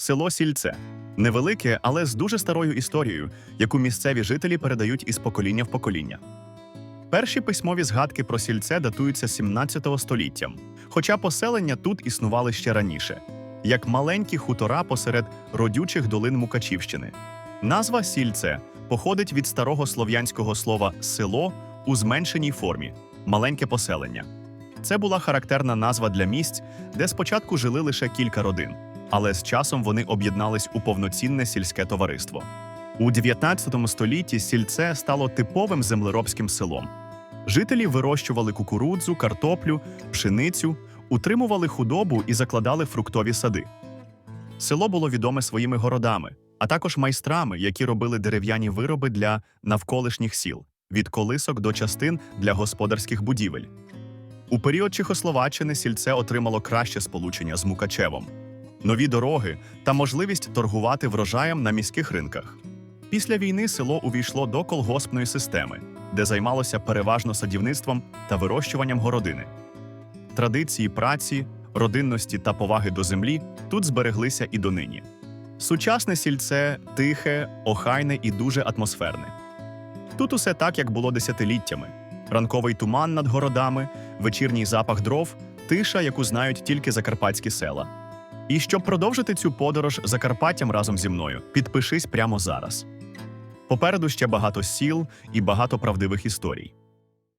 Село Сільце невелике, але з дуже старою історією, яку місцеві жителі передають із покоління в покоління. Перші письмові згадки про сільце датуються 17 століттям, хоча поселення тут існували ще раніше, як маленькі хутора посеред родючих долин Мукачівщини. Назва сільце походить від старого слов'янського слова село у зменшеній формі маленьке поселення. Це була характерна назва для місць, де спочатку жили лише кілька родин, але з часом вони об'єднались у повноцінне сільське товариство. У 19 столітті сільце стало типовим землеробським селом. Жителі вирощували кукурудзу, картоплю, пшеницю, утримували худобу і закладали фруктові сади. Село було відоме своїми городами, а також майстрами, які робили дерев'яні вироби для навколишніх сіл, від колисок до частин для господарських будівель. У період Чехословаччини сільце отримало краще сполучення з Мукачевом, нові дороги та можливість торгувати врожаєм на міських ринках. Після війни село увійшло до колгоспної системи, де займалося переважно садівництвом та вирощуванням городини. Традиції праці, родинності та поваги до землі тут збереглися і донині. Сучасне сільце тихе, охайне і дуже атмосферне. Тут усе так, як було десятиліттями: ранковий туман над городами, вечірній запах дров, тиша, яку знають тільки закарпатські села. І щоб продовжити цю подорож Закарпаттям разом зі мною, підпишись прямо зараз. Попереду ще багато сіл і багато правдивих історій.